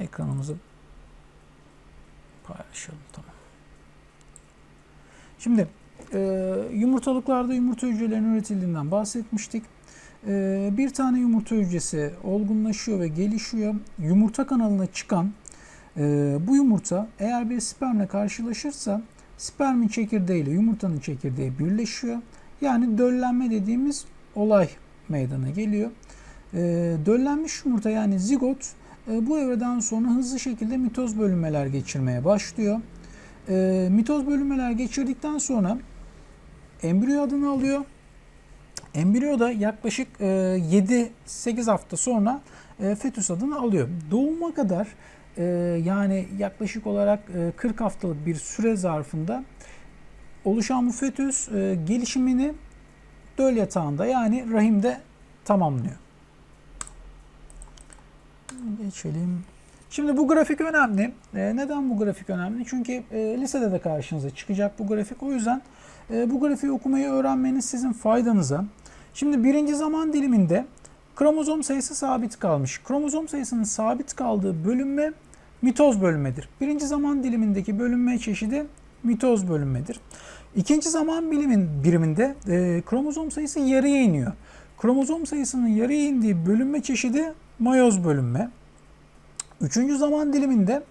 ekranımızı paylaşalım. Tamam. Şimdi e, yumurtalıklarda yumurta hücrelerinin üretildiğinden bahsetmiştik. E, bir tane yumurta hücresi olgunlaşıyor ve gelişiyor. Yumurta kanalına çıkan e, bu yumurta eğer bir spermle karşılaşırsa spermin çekirdeğiyle yumurtanın çekirdeği birleşiyor. Yani döllenme dediğimiz olay meydana geliyor. E, döllenmiş yumurta yani zigot bu evreden sonra hızlı şekilde mitoz bölünmeler geçirmeye başlıyor. E, mitoz bölünmeler geçirdikten sonra embriyo adını alıyor. Embriyo da yaklaşık e, 7-8 hafta sonra e, fetüs adını alıyor. Doğuma kadar e, yani yaklaşık olarak e, 40 haftalık bir süre zarfında oluşan bu fetüs e, gelişimini döl yatağında yani rahimde tamamlıyor. Geçelim. Şimdi bu grafik önemli. E, neden bu grafik önemli? Çünkü e, lisede de karşınıza çıkacak bu grafik. O yüzden e, bu grafiği okumayı öğrenmeniz sizin faydanıza. Şimdi birinci zaman diliminde kromozom sayısı sabit kalmış. Kromozom sayısının sabit kaldığı bölünme mitoz bölünmedir. Birinci zaman dilimindeki bölünme çeşidi mitoz bölünmedir. İkinci zaman bilimin biriminde e, kromozom sayısı yarıya iniyor. Kromozom sayısının yarıya indiği bölünme çeşidi mayoz bölünme. Üçüncü zaman diliminde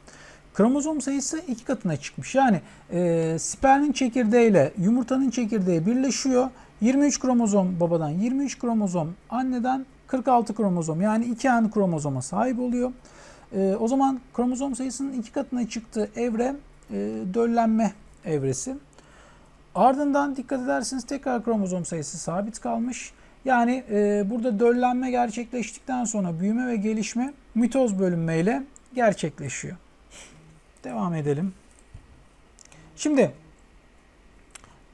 kromozom sayısı iki katına çıkmış. Yani e, spermin çekirdeğiyle yumurtanın çekirdeği birleşiyor. 23 kromozom babadan, 23 kromozom anneden 46 kromozom yani iki N kromozoma sahip oluyor. E, o zaman kromozom sayısının iki katına çıktığı evre e, döllenme evresi. Ardından dikkat ederseniz tekrar kromozom sayısı sabit kalmış. Yani e, burada döllenme gerçekleştikten sonra büyüme ve gelişme mitoz bölünmeyle gerçekleşiyor. Devam edelim. Şimdi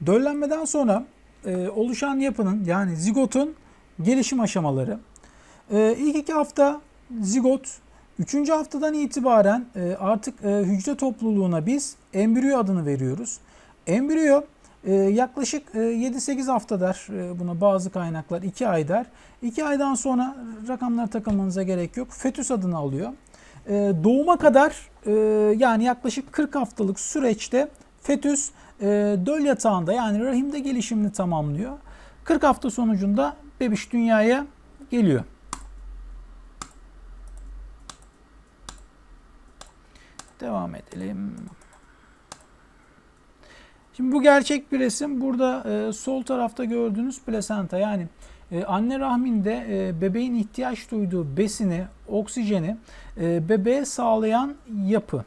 döllenmeden sonra e, oluşan yapının yani zigotun gelişim aşamaları. E, ilk iki hafta zigot, üçüncü haftadan itibaren e, artık e, hücre topluluğuna biz embriyo adını veriyoruz. Embriyo yaklaşık e, 7-8 hafta der e, buna bazı kaynaklar 2 ay der. 2 aydan sonra rakamlara takılmanıza gerek yok. Fetüs adını alıyor. E, doğuma kadar e, yani yaklaşık 40 haftalık süreçte fetüs e, döl yatağında yani rahimde gelişimini tamamlıyor. 40 hafta sonucunda bebiş dünyaya geliyor. Devam edelim. Şimdi bu gerçek bir resim. Burada e, sol tarafta gördüğünüz plasenta yani e, anne rahminde e, bebeğin ihtiyaç duyduğu besini, oksijeni e, bebeğe sağlayan yapı.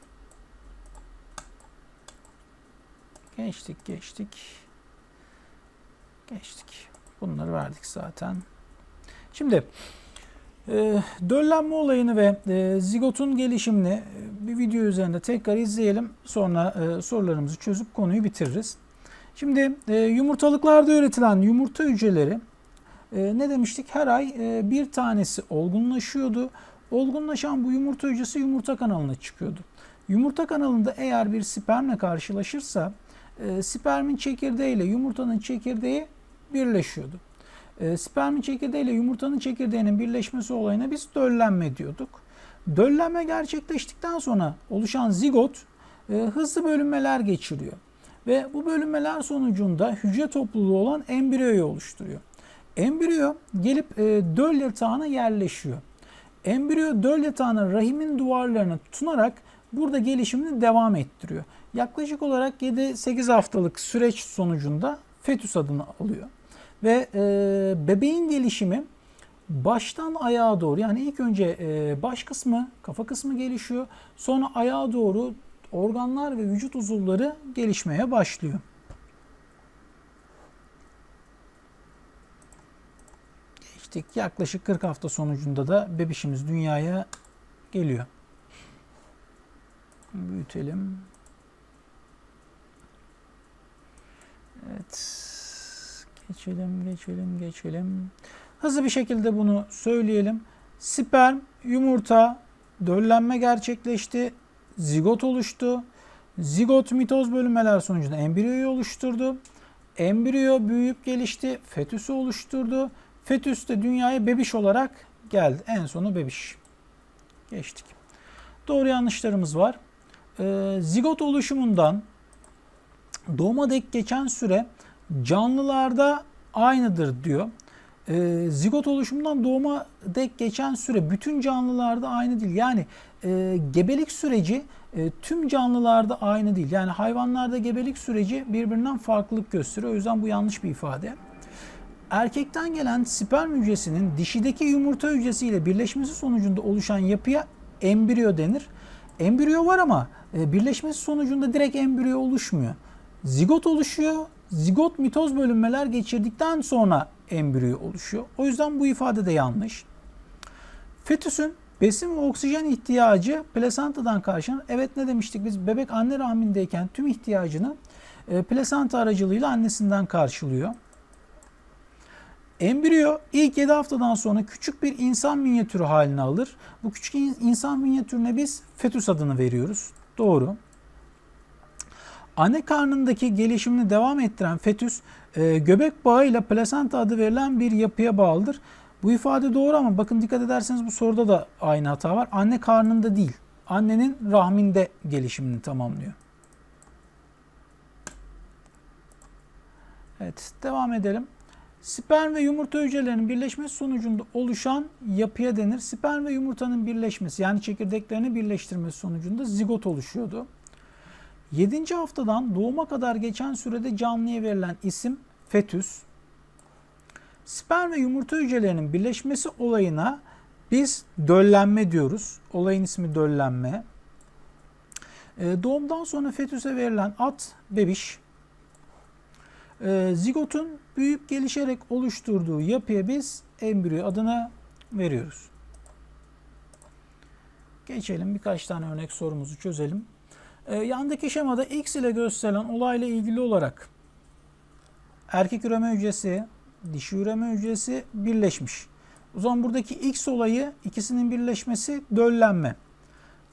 Geçtik, geçtik. Geçtik. Bunları verdik zaten. Şimdi e, döllenme olayını ve e, zigotun gelişimini e, bir video üzerinde tekrar izleyelim. Sonra e, sorularımızı çözüp konuyu bitiririz. Şimdi e, yumurtalıklarda üretilen yumurta hücreleri e, ne demiştik? Her ay e, bir tanesi olgunlaşıyordu. Olgunlaşan bu yumurta hücresi yumurta kanalına çıkıyordu. Yumurta kanalında eğer bir spermle karşılaşırsa e, spermin çekirdeği ile yumurtanın çekirdeği birleşiyordu. E, spermin çekirdeği ile yumurtanın çekirdeğinin birleşmesi olayına biz döllenme diyorduk. Döllenme gerçekleştikten sonra oluşan zigot e, hızlı bölünmeler geçiriyor. Ve bu bölünmeler sonucunda hücre topluluğu olan embriyoyu oluşturuyor. Embriyo gelip e, döl yatağına yerleşiyor. Embriyo döl yatağına rahimin duvarlarına tutunarak burada gelişimini devam ettiriyor. Yaklaşık olarak 7-8 haftalık süreç sonucunda fetüs adını alıyor. Ve e, bebeğin gelişimi baştan ayağa doğru yani ilk önce e, baş kısmı, kafa kısmı gelişiyor. Sonra ayağa doğru organlar ve vücut uzuvları gelişmeye başlıyor. Geçtik. Yaklaşık 40 hafta sonucunda da bebişimiz dünyaya geliyor. Büyütelim. Evet. Geçelim, geçelim, geçelim. Hızlı bir şekilde bunu söyleyelim. Sperm, yumurta, döllenme gerçekleşti. Zigot oluştu. Zigot mitoz bölünmeler sonucunda embriyoyu oluşturdu. Embriyo büyüyüp gelişti. Fetüsü oluşturdu. Fetüs de dünyaya bebiş olarak geldi. En sonu bebiş. Geçtik. doğru yanlışlarımız var. Ee, zigot oluşumundan doğuma dek geçen süre canlılarda aynıdır diyor. Ee, zigot oluşumundan doğuma dek geçen süre bütün canlılarda aynı değil. Yani e, gebelik süreci e, tüm canlılarda aynı değil. Yani hayvanlarda gebelik süreci birbirinden farklılık gösteriyor. O yüzden bu yanlış bir ifade. Erkekten gelen sperm hücresinin dişideki yumurta hücresiyle birleşmesi sonucunda oluşan yapıya embriyo denir. Embriyo var ama e, birleşmesi sonucunda direkt embriyo oluşmuyor. Zigot oluşuyor. Zigot mitoz bölünmeler geçirdikten sonra embriyo oluşuyor. O yüzden bu ifade de yanlış. Fetüsün besin ve oksijen ihtiyacı plasentadan karşılanır. Evet ne demiştik biz bebek anne rahmindeyken tüm ihtiyacını e, plasenta aracılığıyla annesinden karşılıyor. Embriyo ilk 7 haftadan sonra küçük bir insan minyatürü haline alır. Bu küçük in- insan minyatürüne biz fetüs adını veriyoruz. Doğru. Anne karnındaki gelişimini devam ettiren fetüs e, göbek bağıyla plasenta adı verilen bir yapıya bağlıdır. Bu ifade doğru ama bakın dikkat ederseniz bu soruda da aynı hata var. Anne karnında değil, annenin rahminde gelişimini tamamlıyor. Evet, devam edelim. Sperm ve yumurta hücrelerinin birleşmesi sonucunda oluşan yapıya denir. Sperm ve yumurtanın birleşmesi yani çekirdeklerini birleştirmesi sonucunda zigot oluşuyordu. 7. haftadan doğuma kadar geçen sürede canlıya verilen isim fetüs. Sperm ve yumurta hücrelerinin birleşmesi olayına biz döllenme diyoruz. Olayın ismi döllenme. Ee, Doğumdan sonra fetüse verilen ad bebiş. Ee, Zigotun büyüyüp gelişerek oluşturduğu yapıya biz embriyo adına veriyoruz. Geçelim birkaç tane örnek sorumuzu çözelim. Ee, Yandaki şemada X ile gösterilen olayla ilgili olarak erkek üreme hücresi, dişi üreme hücresi birleşmiş. O zaman buradaki X olayı ikisinin birleşmesi döllenme.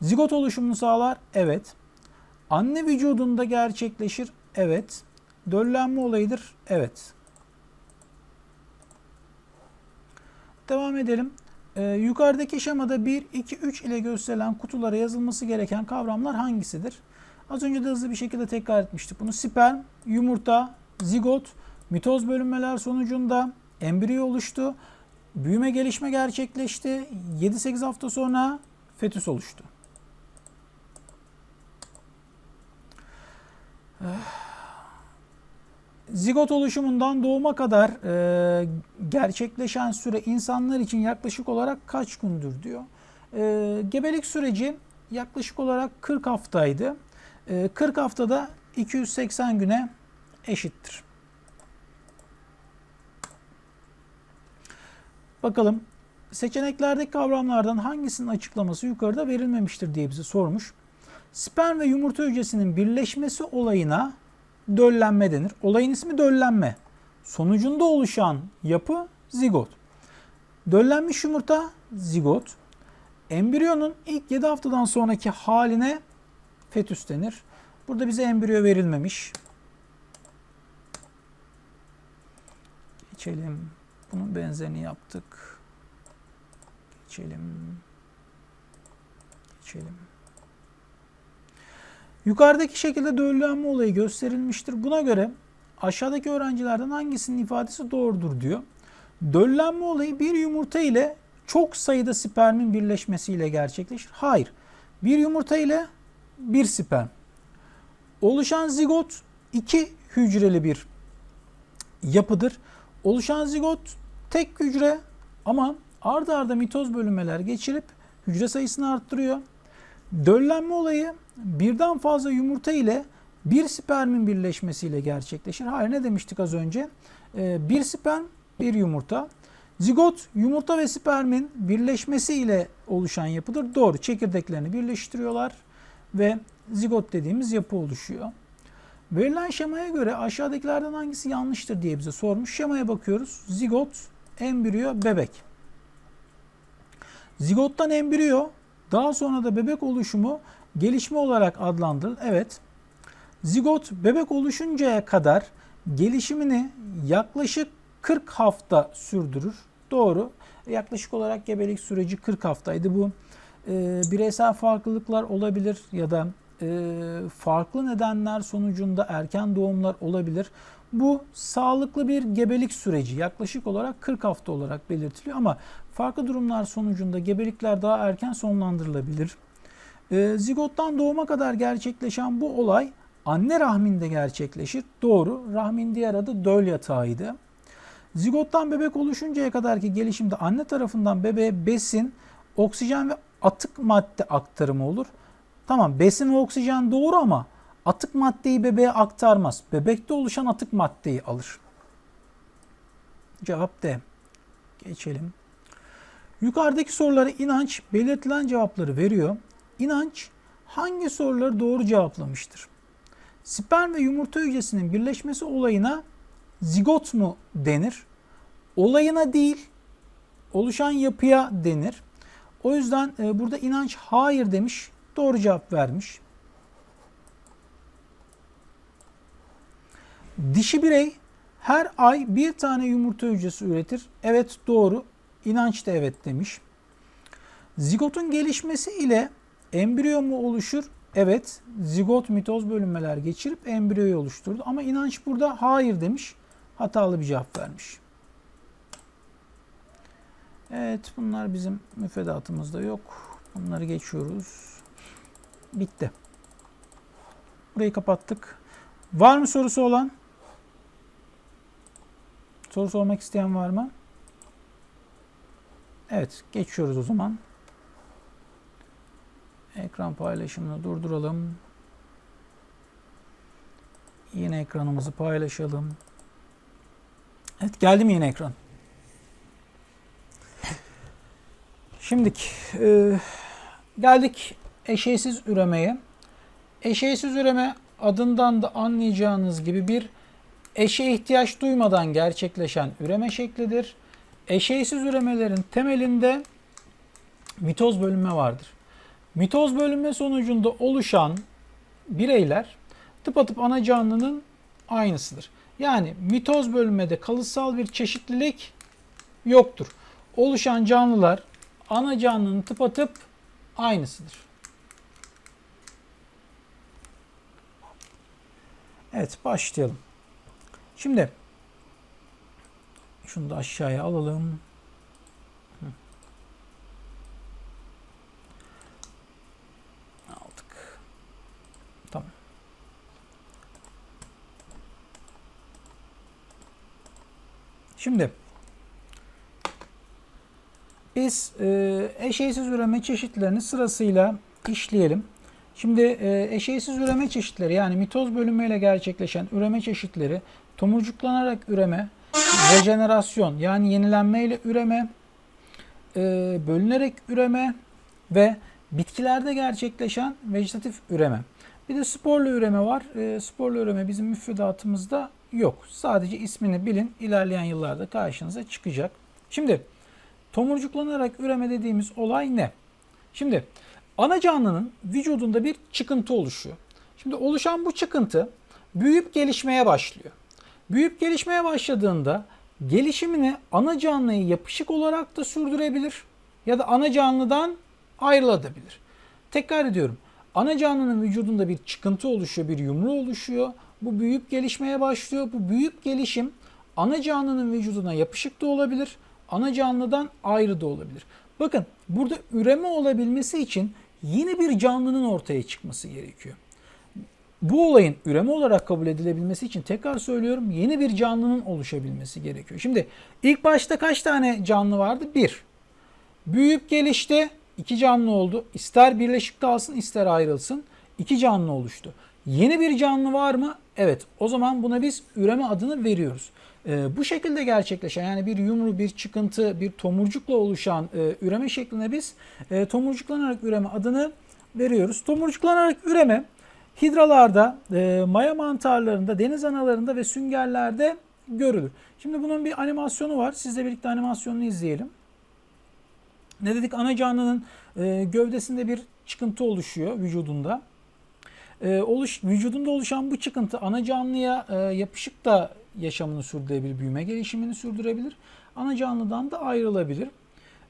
Zigot oluşumunu sağlar? Evet. Anne vücudunda gerçekleşir? Evet. Döllenme olayıdır? Evet. Devam edelim. Ee, yukarıdaki şemada 1, 2, 3 ile gösterilen kutulara yazılması gereken kavramlar hangisidir? Az önce de hızlı bir şekilde tekrar etmiştik. Bunu sperm, yumurta, zigot, mitoz bölünmeler sonucunda embriyo oluştu. Büyüme gelişme gerçekleşti. 7-8 hafta sonra fetüs oluştu. Zigot oluşumundan doğuma kadar e, gerçekleşen süre insanlar için yaklaşık olarak kaç gündür diyor. E, gebelik süreci yaklaşık olarak 40 haftaydı. E, 40 haftada 280 güne eşittir. Bakalım seçeneklerdeki kavramlardan hangisinin açıklaması yukarıda verilmemiştir diye bize sormuş. Sperm ve yumurta hücresinin birleşmesi olayına döllenme denir. Olayın ismi döllenme. Sonucunda oluşan yapı zigot. Döllenmiş yumurta zigot. Embriyonun ilk 7 haftadan sonraki haline fetüs denir. Burada bize embriyo verilmemiş. Geçelim. Bunun benzerini yaptık. Geçelim. Geçelim. Yukarıdaki şekilde döllenme olayı gösterilmiştir. Buna göre aşağıdaki öğrencilerden hangisinin ifadesi doğrudur diyor. Döllenme olayı bir yumurta ile çok sayıda spermin birleşmesiyle gerçekleşir. Hayır. Bir yumurta ile bir sperm. Oluşan zigot iki hücreli bir yapıdır. Oluşan zigot tek hücre ama arda arda mitoz bölünmeler geçirip hücre sayısını arttırıyor. Döllenme olayı birden fazla yumurta ile bir spermin birleşmesiyle gerçekleşir. Hayır ne demiştik az önce? Ee, bir sperm, bir yumurta. Zigot yumurta ve spermin birleşmesiyle oluşan yapıdır. Doğru. Çekirdeklerini birleştiriyorlar ve zigot dediğimiz yapı oluşuyor. Verilen şemaya göre aşağıdakilerden hangisi yanlıştır diye bize sormuş. Şemaya bakıyoruz. Zigot, embriyo, bebek. Zigottan embriyo, daha sonra da bebek oluşumu gelişme olarak adlandırılır. Evet. Zigot bebek oluşuncaya kadar gelişimini yaklaşık 40 hafta sürdürür. Doğru. Yaklaşık olarak gebelik süreci 40 haftaydı. Bu e, bireysel farklılıklar olabilir ya da e, farklı nedenler sonucunda erken doğumlar olabilir. Bu sağlıklı bir gebelik süreci yaklaşık olarak 40 hafta olarak belirtiliyor ama farklı durumlar sonucunda gebelikler daha erken sonlandırılabilir. E, zigottan doğuma kadar gerçekleşen bu olay anne rahminde gerçekleşir. Doğru. Rahmin diğer adı döl yatağıydı. Zigottan bebek oluşuncaya kadarki gelişimde anne tarafından bebeğe besin, oksijen ve atık madde aktarımı olur. Tamam besin ve oksijen doğru ama atık maddeyi bebeğe aktarmaz. Bebekte oluşan atık maddeyi alır. Cevap D. Geçelim. Yukarıdaki sorulara inanç belirtilen cevapları veriyor. İnanç hangi soruları doğru cevaplamıştır? Sperm ve yumurta hücresinin birleşmesi olayına zigot mu denir? Olayına değil, oluşan yapıya denir. O yüzden e, burada inanç hayır demiş, doğru cevap vermiş. Dişi birey her ay bir tane yumurta hücresi üretir. Evet doğru. İnanç da evet demiş. Zigotun gelişmesi ile embriyo mu oluşur? Evet. Zigot mitoz bölünmeler geçirip embriyoyu oluşturdu. Ama inanç burada hayır demiş. Hatalı bir cevap vermiş. Evet bunlar bizim müfredatımızda yok. Bunları geçiyoruz. Bitti. Burayı kapattık. Var mı sorusu olan? Soru sormak isteyen var mı? Evet, geçiyoruz o zaman. Ekran paylaşımını durduralım. Yine ekranımızı paylaşalım. Evet, geldi mi yine ekran? Şimdik e, geldik eşeğsiz üremeye. Eşeğsiz üreme adından da anlayacağınız gibi bir eşe ihtiyaç duymadan gerçekleşen üreme şeklidir. Eşeğsiz üremelerin temelinde mitoz bölünme vardır. Mitoz bölünme sonucunda oluşan bireyler tıpatıp ana canlının aynısıdır. Yani mitoz bölünmede kalıtsal bir çeşitlilik yoktur. Oluşan canlılar ana canlının tıpatıp aynısıdır. Evet başlayalım. Şimdi şunu da aşağıya alalım. Aldık. Tamam. Şimdi biz e, eşeğsiz üreme çeşitlerini sırasıyla işleyelim. Şimdi e, eşeğsiz üreme çeşitleri yani mitoz bölünmeyle gerçekleşen üreme çeşitleri tomurcuklanarak üreme, rejenerasyon yani yenilenmeyle üreme, e, bölünerek üreme ve bitkilerde gerçekleşen vejetatif üreme. Bir de sporlu üreme var. E, sporlu üreme bizim müfredatımızda yok. Sadece ismini bilin. İlerleyen yıllarda karşınıza çıkacak. Şimdi tomurcuklanarak üreme dediğimiz olay ne? Şimdi ana canlının vücudunda bir çıkıntı oluşuyor. Şimdi oluşan bu çıkıntı büyüyüp gelişmeye başlıyor. Büyüyüp gelişmeye başladığında gelişimini ana canlıyı yapışık olarak da sürdürebilir ya da ana canlıdan ayrılabilir. Tekrar ediyorum. Ana canlının vücudunda bir çıkıntı oluşuyor, bir yumru oluşuyor. Bu büyüyüp gelişmeye başlıyor. Bu büyüyüp gelişim ana canlının vücuduna yapışık da olabilir, ana canlıdan ayrı da olabilir. Bakın burada üreme olabilmesi için yeni bir canlının ortaya çıkması gerekiyor. Bu olayın üreme olarak kabul edilebilmesi için tekrar söylüyorum yeni bir canlının oluşabilmesi gerekiyor. Şimdi ilk başta kaç tane canlı vardı? Bir. Büyüyüp gelişti. iki canlı oldu. İster birleşik kalsın ister ayrılsın. iki canlı oluştu. Yeni bir canlı var mı? Evet. O zaman buna biz üreme adını veriyoruz. Ee, bu şekilde gerçekleşen yani bir yumru, bir çıkıntı, bir tomurcukla oluşan e, üreme şekline biz e, tomurcuklanarak üreme adını veriyoruz. Tomurcuklanarak üreme hidralarda, e, maya mantarlarında, deniz analarında ve süngerlerde görülür. Şimdi bunun bir animasyonu var. Sizle birlikte animasyonunu izleyelim. Ne dedik? Ana canlının e, gövdesinde bir çıkıntı oluşuyor vücudunda. E, oluş, vücudunda oluşan bu çıkıntı ana canlıya e, yapışık da yaşamını sürdürebilir, büyüme gelişimini sürdürebilir. Ana canlıdan da ayrılabilir.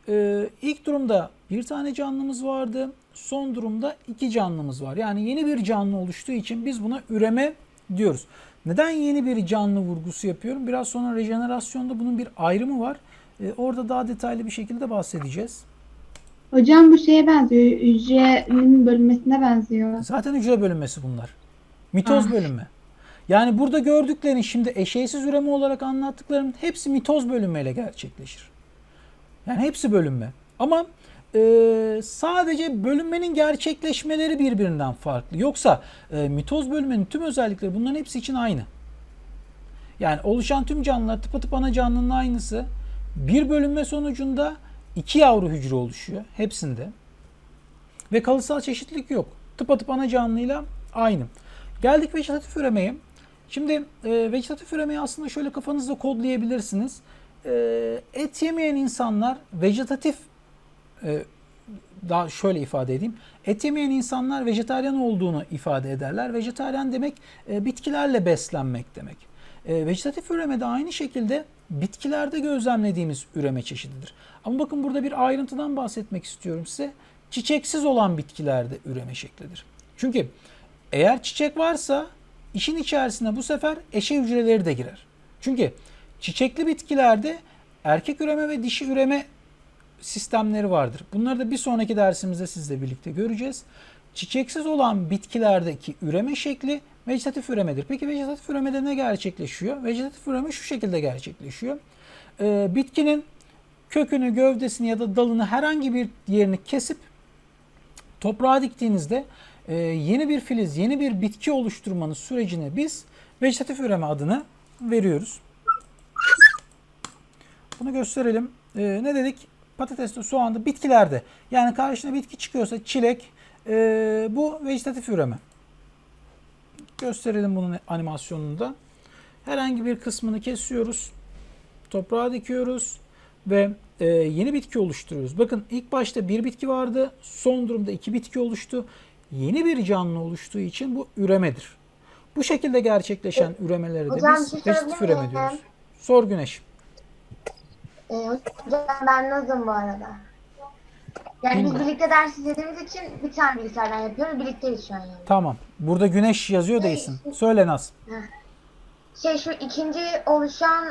E, ilk durumda bir tane canlımız vardı. Son durumda iki canlımız var. Yani yeni bir canlı oluştuğu için biz buna üreme diyoruz. Neden yeni bir canlı vurgusu yapıyorum? Biraz sonra rejenerasyonda bunun bir ayrımı var. Ee, orada daha detaylı bir şekilde bahsedeceğiz. Hocam bu şeye benziyor. Hücrenin bölünmesine benziyor. Zaten hücre bölünmesi bunlar. Mitoz Ah. bölünme. Yani burada gördüklerin şimdi eşeğsiz üreme olarak anlattıklarım hepsi mitoz bölünmeyle gerçekleşir. Yani hepsi bölünme. Ama e, sadece bölünmenin gerçekleşmeleri birbirinden farklı. Yoksa e, mitoz bölünmenin tüm özellikleri bunların hepsi için aynı. Yani oluşan tüm canlılar tıpatıp ana canlının aynısı. Bir bölünme sonucunda iki yavru hücre oluşuyor hepsinde. Ve kalıtsal çeşitlilik yok. Tıpatıp ana canlıyla aynı. Geldik vejetatif üremeye. Şimdi e, vejetatif üremeyi aslında şöyle kafanızda kodlayabilirsiniz. E, et yemeyen insanlar vejetatif e, daha şöyle ifade edeyim. Et yemeyen insanlar vejetaryen olduğunu ifade ederler. Vejetaryen demek e, bitkilerle beslenmek demek. E, vejetatif üreme de aynı şekilde bitkilerde gözlemlediğimiz üreme çeşididir. Ama bakın burada bir ayrıntıdan bahsetmek istiyorum size. Çiçeksiz olan bitkilerde üreme şeklidir. Çünkü eğer çiçek varsa işin içerisine bu sefer eşe hücreleri de girer. Çünkü çiçekli bitkilerde erkek üreme ve dişi üreme sistemleri vardır. Bunları da bir sonraki dersimizde sizle birlikte göreceğiz. Çiçeksiz olan bitkilerdeki üreme şekli vejetatif üremedir. Peki vejetatif üremede ne gerçekleşiyor? Vejetatif üreme şu şekilde gerçekleşiyor. Ee, bitkinin kökünü, gövdesini ya da dalını herhangi bir yerini kesip toprağa diktiğinizde e, yeni bir filiz, yeni bir bitki oluşturmanın sürecine biz vejetatif üreme adını veriyoruz. Bunu gösterelim. E, ne dedik? Patateste, soğanda, bitkilerde. Yani karşına bitki çıkıyorsa çilek, e, bu vejetatif üreme. Gösterelim bunun animasyonunu da. Herhangi bir kısmını kesiyoruz. Toprağa dikiyoruz ve e, yeni bitki oluşturuyoruz. Bakın ilk başta bir bitki vardı. Son durumda iki bitki oluştu. Yeni bir canlı oluştuğu için bu üremedir. Bu şekilde gerçekleşen üremeleri de biz şey vejetatif üreme diyoruz. Sor Güneş. Ee, hocam ben Nazım bu arada. Yani biz birlikte ders izlediğimiz için bir tane bilgisayardan yapıyoruz. Birlikteyiz şu an yani. Tamam. Burada Güneş yazıyor değilsin. Söyle Naz. Şey şu ikinci oluşan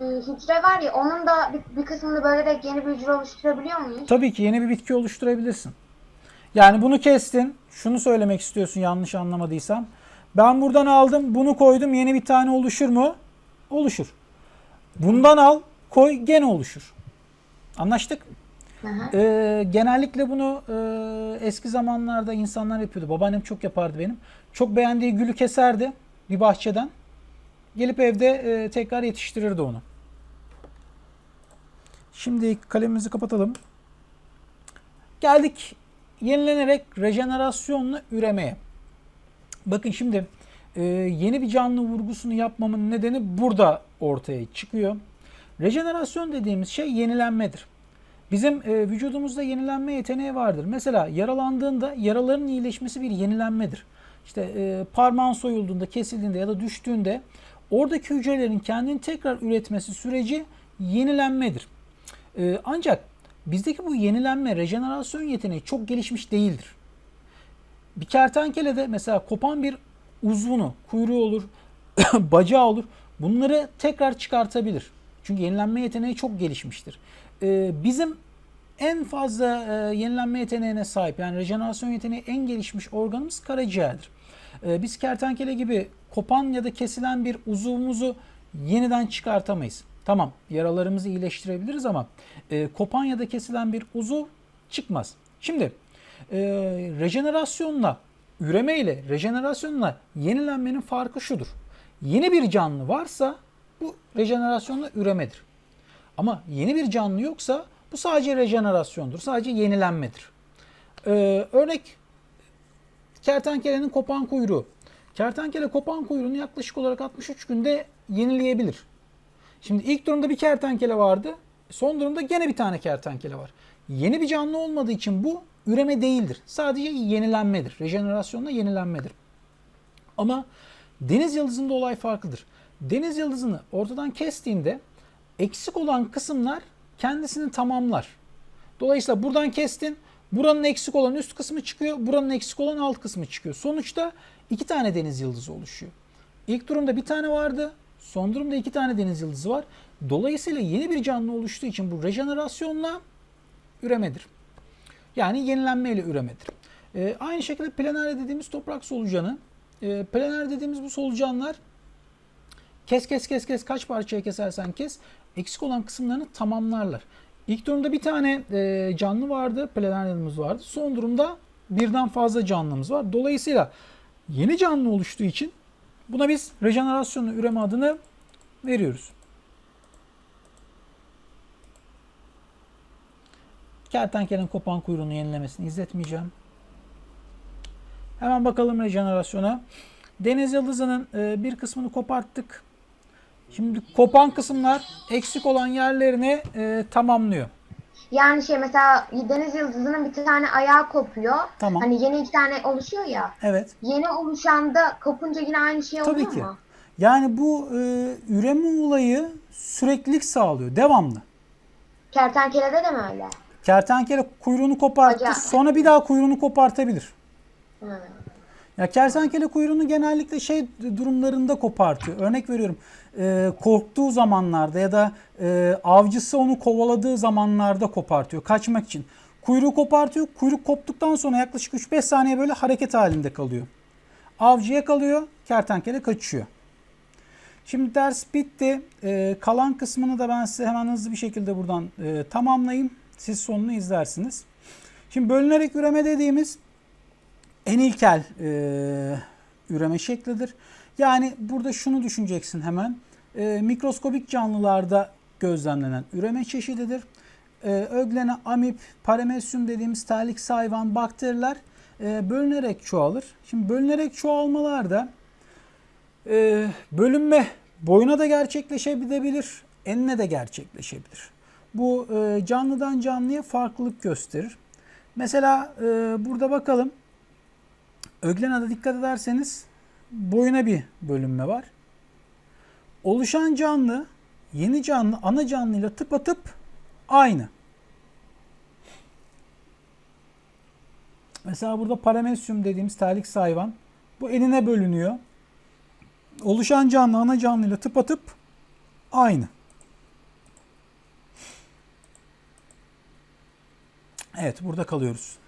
e, hücre var ya onun da bir, bir kısmını bölerek yeni bir hücre oluşturabiliyor muyuz? Tabii ki yeni bir bitki oluşturabilirsin. Yani bunu kestin. Şunu söylemek istiyorsun yanlış anlamadıysam. Ben buradan aldım, bunu koydum. Yeni bir tane oluşur mu? Oluşur. Bundan al, koy gene oluşur. Anlaştık? Ee, genellikle bunu e, eski zamanlarda insanlar yapıyordu. Babaannem çok yapardı benim. Çok beğendiği gülü keserdi bir bahçeden. Gelip evde e, tekrar yetiştirirdi onu. Şimdi kalemimizi kapatalım. Geldik yenilenerek rejenerasyonla üremeye. Bakın şimdi e, yeni bir canlı vurgusunu yapmamın nedeni burada ortaya çıkıyor. Rejenerasyon dediğimiz şey yenilenmedir. Bizim e, vücudumuzda yenilenme yeteneği vardır. Mesela yaralandığında yaraların iyileşmesi bir yenilenmedir. İşte e, parmağın soyulduğunda, kesildiğinde ya da düştüğünde oradaki hücrelerin kendini tekrar üretmesi süreci yenilenmedir. E, ancak bizdeki bu yenilenme, rejenerasyon yeteneği çok gelişmiş değildir. Bir kertenkelede mesela kopan bir uzvunu, kuyruğu olur, bacağı olur. Bunları tekrar çıkartabilir. Çünkü yenilenme yeteneği çok gelişmiştir. Ee, bizim en fazla e, yenilenme yeteneğine sahip yani rejenerasyon yeteneği en gelişmiş organımız karaciğerdir. Ee, biz kertenkele gibi kopan ya da kesilen bir uzuvumuzu yeniden çıkartamayız. Tamam yaralarımızı iyileştirebiliriz ama e, kopan ya da kesilen bir uzuv çıkmaz. Şimdi e, rejenerasyonla üreme ile rejenerasyonla yenilenmenin farkı şudur. Yeni bir canlı varsa bu rejenerasyonla üremedir. Ama yeni bir canlı yoksa bu sadece rejenerasyondur. Sadece yenilenmedir. Ee, örnek kertenkelenin kopan kuyruğu. Kertenkele kopan kuyruğunu yaklaşık olarak 63 günde yenileyebilir. Şimdi ilk durumda bir kertenkele vardı. Son durumda gene bir tane kertenkele var. Yeni bir canlı olmadığı için bu üreme değildir. Sadece yenilenmedir. Rejenerasyonla yenilenmedir. Ama deniz yıldızında olay farklıdır. Deniz yıldızını ortadan kestiğinde eksik olan kısımlar kendisini tamamlar. Dolayısıyla buradan kestin. Buranın eksik olan üst kısmı çıkıyor. Buranın eksik olan alt kısmı çıkıyor. Sonuçta iki tane deniz yıldızı oluşuyor. İlk durumda bir tane vardı. Son durumda iki tane deniz yıldızı var. Dolayısıyla yeni bir canlı oluştuğu için bu rejenerasyonla üremedir. Yani yenilenmeyle üremedir. Ee, aynı şekilde planer dediğimiz toprak solucanı. E, planer dediğimiz bu solucanlar kes kes kes kes kaç parçaya kesersen kes eksik olan kısımlarını tamamlarlar. İlk durumda bir tane e, canlı vardı, planerimiz vardı. Son durumda birden fazla canlımız var. Dolayısıyla yeni canlı oluştuğu için buna biz rejenerasyonlu üreme adını veriyoruz. Kertenkelenin kopan kuyruğunu yenilemesini izletmeyeceğim. Hemen bakalım rejenerasyona. Deniz yıldızının e, bir kısmını koparttık. Şimdi kopan kısımlar eksik olan yerlerini e, tamamlıyor. Yani şey mesela deniz yıldızının bir tane ayağı kopuyor. Tamam. Hani yeni iki tane oluşuyor ya. Evet. Yeni oluşanda kopunca yine aynı şey oluyor Tabii ki. mu? Yani bu e, üreme olayı süreklilik sağlıyor. Devamlı. Kertenkelede de mi öyle? Kertenkele kuyruğunu koparttı. Hocam. Sonra bir daha kuyruğunu kopartabilir. Hı. Ya kertenkele kuyruğunu genellikle şey durumlarında kopartıyor. Örnek veriyorum. e, korktuğu zamanlarda ya da e, avcısı onu kovaladığı zamanlarda kopartıyor. Kaçmak için. Kuyruğu kopartıyor. Kuyruk koptuktan sonra yaklaşık 3-5 saniye böyle hareket halinde kalıyor. Avcı yakalıyor. Kertenkele kaçıyor. Şimdi ders bitti. E, kalan kısmını da ben size hemen hızlı bir şekilde buradan e, tamamlayayım. Siz sonunu izlersiniz. Şimdi bölünerek üreme dediğimiz en ilkel e, üreme şeklidir. Yani burada şunu düşüneceksin hemen. E, mikroskobik canlılarda gözlemlenen üreme çeşididir. E, öglene, amip, paramesyum dediğimiz terlik hayvan, bakteriler e, bölünerek çoğalır. Şimdi bölünerek çoğalmalarda e, bölünme boyuna da gerçekleşebilir, enine de gerçekleşebilir. Bu e, canlıdan canlıya farklılık gösterir. Mesela e, burada bakalım. Öglena'da dikkat ederseniz boyuna bir bölünme var. Oluşan canlı yeni canlı ana canlıyla tıpatıp aynı. Mesela burada paramesyum dediğimiz terlik hayvan. Bu enine bölünüyor. Oluşan canlı ana canlıyla tıpatıp aynı. Evet burada kalıyoruz.